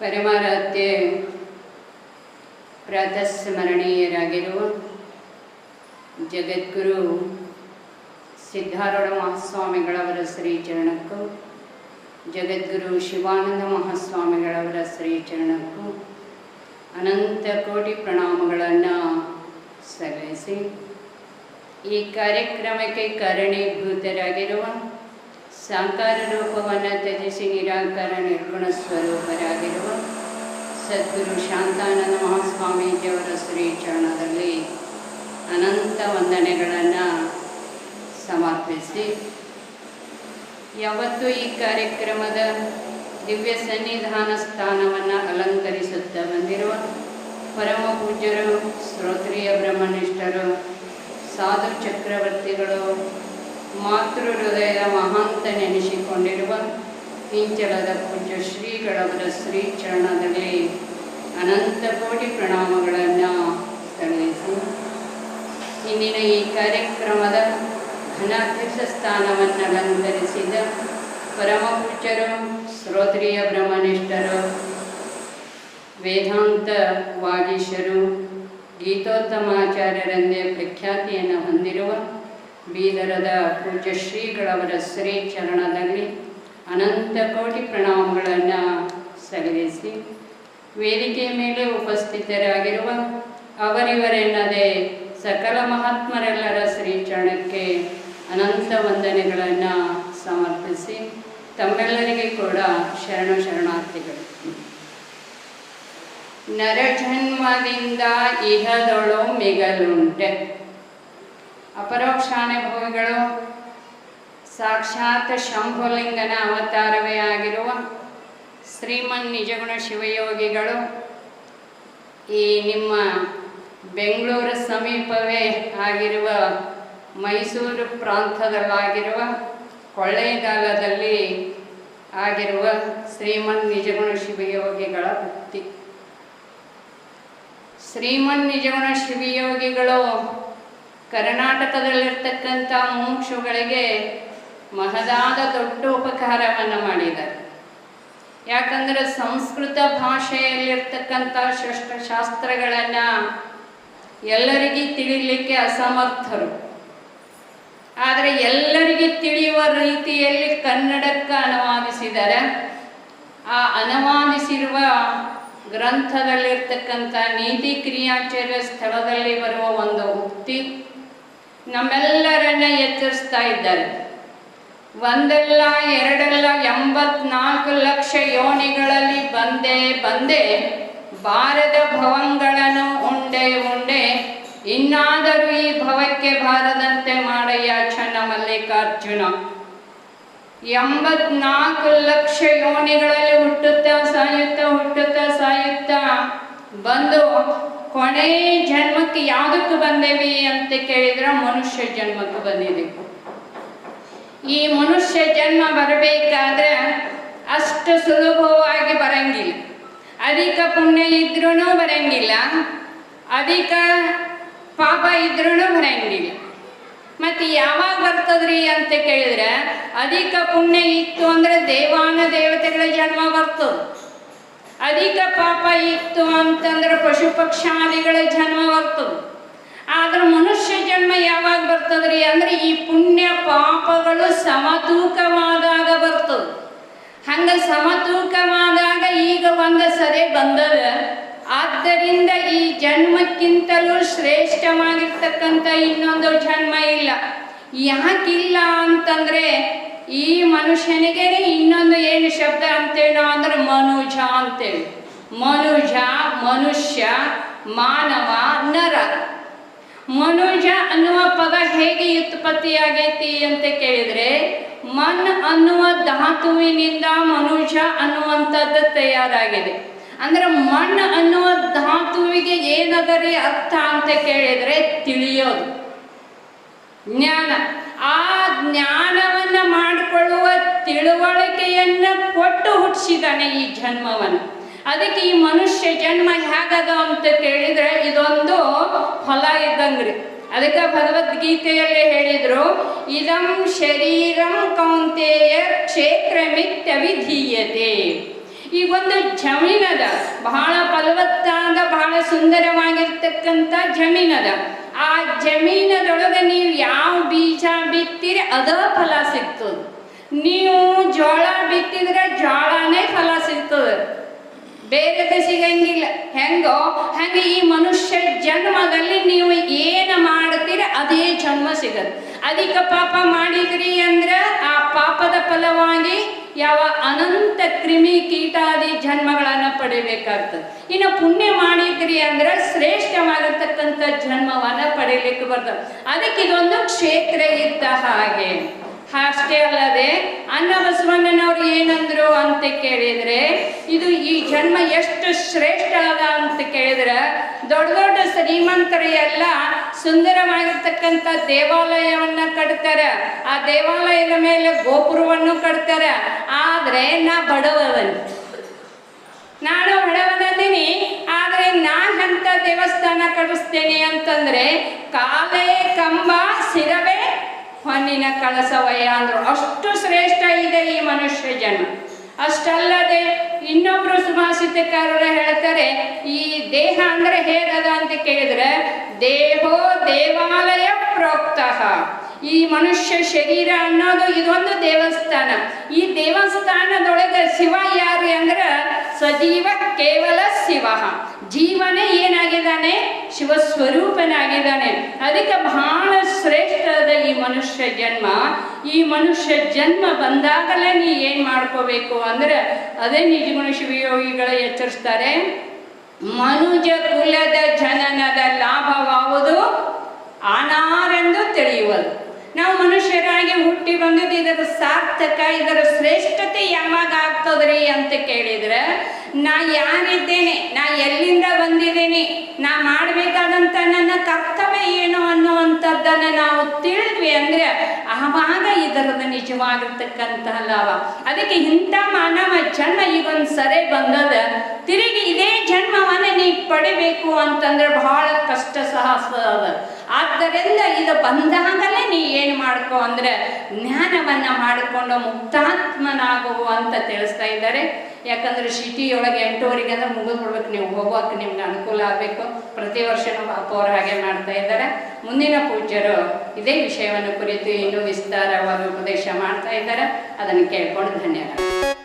ಪರಮಾರಾಧ್ಯ ಪ್ರಾತಸ್ಮರಣೀಯರಾಗಿರುವ ಜಗದ್ಗುರು ಸಿದ್ಧಾರೂಢ ಮಹಾಸ್ವಾಮಿಗಳವರ ಶ್ರೀಚರಣಕ್ಕೂ, ಜಗದ್ಗುರು ಶಿವಾನಂದ ಮಹಾಸ್ವಾಮಿಗಳವರ ಶ್ರೀಚರಣಕ್ಕೂ ಅನಂತ ಕೋಟಿ ಪ್ರಣಾಮಗಳನ್ನು ಸಲ್ಲಿಸಿ ಈ ಕಾರ್ಯಕ್ರಮಕ್ಕೆ ಕಾರಣೀಭೂತರಾಗಿರುವ ಸಾಕಾರ ರೂಪವನ್ನು ತ್ಯಜಿಸಿ ನಿರಾಕಾರ ನಿರ್ಗುಣ ಸ್ವರೂಪರಾಗಿರುವ ಸದ್ಗುರು ಶಾಂತಾನಂದ ಮಹಾಸ್ವಾಮೀಜಿಯವರ ಶ್ರೀಚರಣದಲ್ಲಿ ಅನಂತ ವಂದನೆಗಳನ್ನು ಸಮರ್ಪಿಸಿ ಯಾವತ್ತೂ ಈ ಕಾರ್ಯಕ್ರಮದ ದಿವ್ಯ ಸನ್ನಿಧಾನ ಸ್ಥಾನವನ್ನು ಅಲಂಕರಿಸುತ್ತಾ ಬಂದಿರುವ ಪರಮ ಪೂಜ್ಯರು ಶ್ರೋತ್ರಿಯ ಬ್ರಹ್ಮನಿಷ್ಠರು, ಸಾಧು ಚಕ್ರವರ್ತಿಗಳು ಮಾತೃ ಹೃದಯದ ಮಹಾಂತ ನೆನೆಸಿಕೊಂಡಿರುವ ಹಿಂಚಲದ ಪೂಜ್ಯ ಶ್ರೀಗಳವರ ಶ್ರೀ ಚರಣದಲ್ಲಿ ಅನಂತ ಕೋಟಿ ಪ್ರಣಾಮಗಳನ್ನು ಸಲ್ಲಿಸಿ. ಇಂದಿನ ಈ ಕಾರ್ಯಕ್ರಮದ ಘನಾಧ್ಯಕ್ಷ ಸ್ಥಾನವನ್ನು ಅಲಂಕರಿಸಿದ ಪರಮ ಪೂಜ್ಯರು, ಶ್ರೋತ್ರಿಯ ಬ್ರಹ್ಮನಿಷ್ಠರು, ವೇದಾಂತ ವಾಗೀಶರು, ಗೀತೋತ್ತಮಾಚಾರ್ಯರೆಂದೇ ಪ್ರಖ್ಯಾತಿಯನ್ನು ಹೊಂದಿರುವ ಬೀದರದ ಪೂಜ್ಯ ಶ್ರೀಗಳವರ ಶ್ರೀ ಚರಣದಲ್ಲಿ ಅನಂತ ಕೋಟಿ ಪ್ರಣಾಮಗಳನ್ನು ಸಲ್ಲಿಸಿ ವೇದಿಕೆಯ ಮೇಲೆ ಉಪಸ್ಥಿತರಾಗಿರುವ ಅವರಿವರೆನ್ನದೇ ಸಕಲ ಮಹಾತ್ಮರೆಲ್ಲರ ಶ್ರೀಚರಣಕ್ಕೆ ಅನಂತ ವಂದನೆಗಳನ್ನು ಸಮರ್ಪಿಸಿ ತಮ್ಮೆಲ್ಲರಿಗೆ ಕೂಡ ಶರಣ ಶರಣಾರ್ಥಿಗಳು. ನರಜನ್ಮದಿಂದ ಇಹದೊಳು ಮಿಗಲುಂಟೆ. ಅಪರೋಕ್ಷಾನುಭವಿಗಳು ಸಾಕ್ಷಾತ್ ಶಂಭುಲಿಂಗನ ಅವತಾರವೇ ಆಗಿರುವ ಶ್ರೀಮನ್ ನಿಜಗುಣ ಶಿವಯೋಗಿಗಳು. ಈ ನಿಮ್ಮ ಬೆಂಗಳೂರು ಸಮೀಪವೇ ಆಗಿರುವ ಮೈಸೂರು ಪ್ರಾಂತದಲ್ಲಾಗಿರುವ ಕೊಳ್ಳೇಗಾಲದಲ್ಲಿ ಆಗಿರುವ ಶ್ರೀಮನ್ ನಿಜಗುಣ ಶಿವಯೋಗಿಗಳ ಭಕ್ತಿ ಶ್ರೀಮನ್ ನಿಜಗುಣ ಶಿವಯೋಗಿಗಳು ಕರ್ನಾಟಕದಲ್ಲಿರ್ತಕ್ಕಂಥ ಮುಮುಕ್ಷುಗಳಿಗೆ ಮಹದಾದ ದೊಡ್ಡ ಉಪಕಾರವನ್ನು ಮಾಡಿದ್ದಾರೆ. ಯಾಕಂದರೆ ಸಂಸ್ಕೃತ ಭಾಷೆಯಲ್ಲಿರ್ತಕ್ಕಂಥ ಶಸ್ತ್ರ ಶಾಸ್ತ್ರಗಳನ್ನು ಎಲ್ಲರಿಗೂ ತಿಳಿಲಿಕ್ಕೆ ಅಸಮರ್ಥರು. ಆದರೆ ಎಲ್ಲರಿಗೂ ತಿಳಿಯುವ ರೀತಿಯಲ್ಲಿ ಕನ್ನಡಕ್ಕೆ ಅನುವಾದಿಸಿದ್ದಾರೆ. ಆ ಅನುವಾದಿಸಿರುವ ಗ್ರಂಥದಲ್ಲಿರ್ತಕ್ಕಂಥ ನೀತಿ ಕ್ರಿಯಾಚಾರ್ಯ ಸ್ಥಳದಲ್ಲಿ ಬರುವ ಒಂದು ಉಕ್ತಿ ನಮ್ಮೆಲ್ಲರನ್ನ ಎಚ್ಚರಿಸ್ತಾ ಇದ್ದಾರೆ. ಒಂದಲ್ಲ, ಎರಡಲ್ಲ, ಎಂಬತ್ನಾಲ್ಕು ಲಕ್ಷ ಯೋನಿಗಳಲ್ಲಿ ಬಂದೆ ಬಂದೆ ಬಾರದ ಭವಂಗಳನ್ನು ಉಂಡೆ ಉಂಡೆ ಇನ್ನಾದರೂ ಈ ಭವಕ್ಕೆ ಬಾರದಂತೆ ಮಾಡಯ್ಯ ಚನ್ನ ಮಲ್ಲಿಕಾರ್ಜುನ ಎಂಬತ್ನಾಲ್ಕು ಲಕ್ಷ ಯೋನಿಗಳಲ್ಲಿ ಹುಟ್ಟುತ್ತಾ ಸಾಯುತ್ತಾ ಹುಟ್ಟುತ್ತಾ ಸಾಯುತ್ತಾ ಬಂದು ಕೊನೆ ಜನ್ಮಕ್ಕೆ ಯಾವುದಕ್ಕೆ ಬಂದೇವಿ ಅಂತ ಕೇಳಿದ್ರೆ ಮನುಷ್ಯ ಜನ್ಮಕ್ಕೆ ಬಂದಿದ್ದೀವಿ. ಈ ಮನುಷ್ಯ ಜನ್ಮ ಬರಬೇಕಾದ್ರೆ ಅಷ್ಟು ಸುಲಭವಾಗಿ ಬರಂಗಿಲ್ಲ. ಅಧಿಕ ಪುಣ್ಯ ಇದ್ರೂ ಬರಂಗಿಲ್ಲ. ಅಧಿಕ ಪಾಪ ಇದ್ರೂ ಬರಂಗಿಲ್ಲ. ಮತ್ತು ಯಾವಾಗ ಬರ್ತದ್ರಿ ಅಂತ ಕೇಳಿದ್ರೆ ಅಧಿಕ ಪುಣ್ಯ ಇತ್ತು ಅಂದರೆ ದೇವಾನ ದೇವತೆಗಳ ಜನ್ಮ ಬರ್ತದೆ. ಅಧಿಕ ಪಾಪ ಇತ್ತು ಅಂತಂದ್ರೆ ಪಶು ಪಕ್ಷಾದಿಗಳ ಜನ್ಮ ಬರ್ತದೆ. ಆದ್ರೆ ಮನುಷ್ಯ ಜನ್ಮ ಯಾವಾಗ ಬರ್ತದ್ರಿ? ಅಂದ್ರೆ ಈ ಪುಣ್ಯ ಪಾಪಗಳು ಸಮತೂಕವಾದಾಗ ಬರ್ತದೆ. ಹಂಗ ಸಮತೂಕವಾದಾಗ ಈಗ ಒಂದು ಸರಿ ಬಂದದ. ಆದ್ದರಿಂದ ಈ ಜನ್ಮಕ್ಕಿಂತಲೂ ಶ್ರೇಷ್ಠವಾಗಿರ್ತಕ್ಕಂಥ ಇನ್ನೊಂದು ಜನ್ಮ ಇಲ್ಲ. ಯಾಕಿಲ್ಲ ಅಂತಂದ್ರೆ ಈ ಮನುಷ್ಯನಿಗೆ ಇನ್ನೊಂದು ಏನು ಶಬ್ದ ಅಂತೇನೋ ಅಂದ್ರೆ ಮನುಜ ಅಂತೇಳಿ. ಮನುಜ, ಮನುಷ್ಯ, ಮಾನವ, ನರ. ಮನುಜ ಅನ್ನುವ ಪದ ಹೇಗೆ ಉತ್ಪತ್ತಿಯಾಗೈತಿ ಅಂತ ಕೇಳಿದ್ರೆ, ಮನ್ ಅನ್ನುವ ಧಾತುವಿನಿಂದ ಮನುಜ ಅನ್ನುವಂಥದ್ದು ತಯಾರಾಗಿದೆ. ಅಂದ್ರೆ ಮಣ್ಣು ಅನ್ನುವ ಧಾತುವಿಗೆ ಏನದರಿ ಅರ್ಥ ಅಂತ ಕೇಳಿದ್ರೆ ತಿಳಿಯೋದು. ಜ್ಞಾನ. ಆ ತಿಳುವಳಿಕೆಯನ್ನು ಕೊಟ್ಟು ಹುಟ್ಟಿಸಿದಾನೆ ಈ ಜನ್ಮವನ್ನು. ಅದಕ್ಕೆ ಈ ಮನುಷ್ಯ ಜನ್ಮ ಹೇಗದ ಅಂತ ಕೇಳಿದ್ರೆ ಇದೊಂದು ಹೊಲ ಇದ್ದಂಗ್ರಿ. ಅದಕ್ಕೆ ಭಗವದ್ಗೀತೆಯಲ್ಲಿ ಹೇಳಿದ್ರು, ಇದಂ ಶರೀರಂ ಕೌಂತೆಯ ಕ್ಷೇತ್ರಮಿತ್ಯವಿಧೀಯತೆ ಈ ಒಂದು ಜಮೀನದ ಬಹಳ ಫಲವತ್ತಾದ, ಬಹಳ ಸುಂದರವಾಗಿರ್ತಕ್ಕಂಥ ಜಮೀನದ, ಆ ಜಮೀನದೊಳಗೆ ನೀವು ಯಾವ ಬೀಜ ಬಿತ್ತೀರಿ ಅದ ಫಲ ಸಿಗ್ತದೆ. ನೀವು ಜೋಳ ಬಿತ್ತಿದ್ರೆ ಜೋಳನೇ ಫಲ ಸಿಗ್ತದೆ. ಬೇರೆ ಸಿಗಂಗಿಲ್ಲ ಹೆಂಗೋ, ಹಂಗೆ ಈ ಮನುಷ್ಯ ಜನ್ಮದಲ್ಲಿ ನೀವು ಏನು ಮಾಡ್ತೀರ ಅದೇ ಜನ್ಮ ಸಿಗತ್ತೆ. ಅದಕ್ಕೆ ಪಾಪ ಮಾಡಿದ್ರಿ ಅಂದ್ರೆ ಆ ಪಾಪದ ಫಲವಾಗಿ ಯಾವ ಅನಂತ ಕ್ರಿಮಿ ಕೀಟಾದಿ ಜನ್ಮಗಳನ್ನು ಪಡಿಬೇಕಾಗ್ತದೆ. ಇನ್ನು ಪುಣ್ಯ ಮಾಡಿದ್ರಿ ಅಂದ್ರೆ ಶ್ರೇಷ್ಠವಾಗಿರ್ತಕ್ಕಂಥ ಜನ್ಮವನ್ನ ಪಡಿಲಿಕ್ಕೆ ಬರ್ತದೆ. ಅದಕ್ಕೆ ಇದೊಂದು ಕ್ಷೇತ್ರ ಇದ್ದ ಹಾಗೆ. ಅಷ್ಟೇ ಅಲ್ಲದೆ ಅನ್ನ ಬಸವಣ್ಣನವ್ರು ಏನಂದ್ರು ಅಂತ ಕೇಳಿದ್ರೆ, ಇದು ಈ ಜನ್ಮ ಎಷ್ಟು ಶ್ರೇಷ್ಠ ಅದ ಅಂತ ಕೇಳಿದ್ರೆ, ದೊಡ್ಡ ದೊಡ್ಡ ಶ್ರೀಮಂತರು ಎಲ್ಲ ಸುಂದರವಾಗಿರ್ತಕ್ಕಂಥ ದೇವಾಲಯವನ್ನ ಕಟ್ತಾರೆ. ಆ ದೇವಾಲಯದ ಮೇಲೆ ಗೋಪುರವನ್ನು ಕಟ್ತಾರೆ. ಆದ್ರೆ ನಾ ಬಡವದನ್ ನಾನು ಬಡವನದೀನಿ, ಆದ್ರೆ ನಾನು ಅಂತ ದೇವಸ್ಥಾನ ಕಟ್ಟಿಸ್ತೇನೆ ಅಂತಂದ್ರೆ, ಕಾಲೇ ಕಂಬ ಸಿರವೇ ಹೊನ್ನಿನ ಕಳಸವಯ್ಯ ಅಂದ್ರು. ಅಷ್ಟು ಶ್ರೇಷ್ಠ ಇದೆ ಈ ಮನುಷ್ಯ ಜನ ಅಷ್ಟಲ್ಲದೆ ಇನ್ನೊಬ್ರು ಸುಭಾಷಿತಕಾರರು ಹೇಳ್ತಾರೆ, ಈ ದೇಹ ಅಂದ್ರೆ ಹೇಗದ ಅಂತ ಕೇಳಿದ್ರೆ, ದೇಹೋ ದೇವಾಲಯ ಪ್ರೋಕ್ತಃ. ಈ ಮನುಷ್ಯ ಶರೀರ ಅನ್ನೋದು ಇದೊಂದು ದೇವಸ್ಥಾನ. ಈ ದೇವಸ್ಥಾನದೊಳಗೆ ಶಿವ ಯಾರು ಅಂದ್ರೆ ಸಜೀವ ಕೇವಲ ಶಿವ. ಜೀವನೇ ಏನಾಗಿದ್ದಾನೆ? ಶಿವ ಸ್ವರೂಪನಾಗಿದ್ದಾನೆ ಅದಕ್ಕೆ ಬಹಳ ಶ್ರೇಷ್ಠದ ಈ ಮನುಷ್ಯ ಜನ್ಮ. ಈ ಮನುಷ್ಯ ಜನ್ಮ ಬಂದಾಗಲೇ ನೀ ಏನ್ ಮಾಡ್ಕೋಬೇಕು ಅಂದ್ರೆ ಅದೇ ನಿಜಗುಣ ಶಿವಯೋಗಿಗಳ ಎಚ್ಚರಿಸ್ತಾರೆ. ಮನುಜ ಕುಲದ ಜನನದ ಲಾಭವಾವುದು ಆನಾರೆಂದು ತಿಳಿಯುವುದು. ನಾವು ಮನುಷ್ಯರಾಗಿ ಹುಟ್ಟಿ ಬಂದಿದ್ದು ಇದರ ಸಾರ್ಥಕ, ಇದರ ಶ್ರೇಷ್ಠತೆ ಯಾವಾಗ ಆಗ್ತದ್ರಿ ಅಂತ ಕೇಳಿದ್ರೆ, ನಾ ಯಾರಿದ್ದೇನೆ, ನಾ ಎಲ್ಲಿಂದ ಬಂದಿದ್ದೀನಿ, ನಾ ಮಾಡಬೇಕಾದಂಥ ನನ್ನ ಕರ್ತವ್ಯ ಏನು ಅನ್ನುವಂಥದ್ದನ್ನು ನಾವು ತಿಳಿದ್ವಿ ಅಂದ್ರೆ, ಆವಾಗ ಇದರದ ನಿಜವಾಗಿರ್ತಕ್ಕಂತಹ ಲಾಭ. ಅದಕ್ಕೆ ಇಂಥ ಮಾನವ ಜನ್ಮ ಈಗೊಂದು ಸರಿ ಬಂದದ, ತಿರುಗಿ ಇದೇ ಜನ್ಮವನ್ನ ನೀ ಪಡಿಬೇಕು ಅಂತಂದ್ರೆ ಬಹಳ ಕಷ್ಟ ಸಾಹಸ ಅದ. ಆದ್ದರಿಂದ ಇದು ಬಂದಾಗಲೇ ನೀ ಏನು ಮಾಡ್ಕೋ ಅಂದ್ರೆ ಜ್ಞಾನವನ್ನು ಮಾಡಿಕೊಂಡು ಮುಕ್ತಾತ್ಮನಾಗುವ ಅಂತ ತಿಳಿಸ್ತಾ ಇದ್ದಾರೆ. ಯಾಕಂದ್ರೆ ಸಿಟಿಯೊಳಗೆ ಎಂಟೂವರೆಗೆ ಅಂದ್ರೆ ಮುಗಿದು ಬಿಡ್ಬೇಕು. ನೀವು ಹೋಗೋಕೆ ನಿಮ್ಗೆ ಅನುಕೂಲ ಆಗಬೇಕು. ಪ್ರತಿ ವರ್ಷನೂ ನಮ್ಮ ಅಪ್ಪ ಅವ್ರು ಹಾಗೆ ಮಾಡ್ತಾ ಇದ್ದಾರೆ. ಮುಂದಿನ ಪೂಜ್ಯರು ಇದೇ ವಿಷಯವನ್ನು ಕುರಿತು ಇನ್ನೂ ವಿಸ್ತಾರವಾಗಿ ಉಪದೇಶ ಮಾಡ್ತಾ ಇದ್ದಾರೆ. ಅದನ್ನು ಕೇಳ್ಕೊಂಡು ಧನ್ಯವಾದ.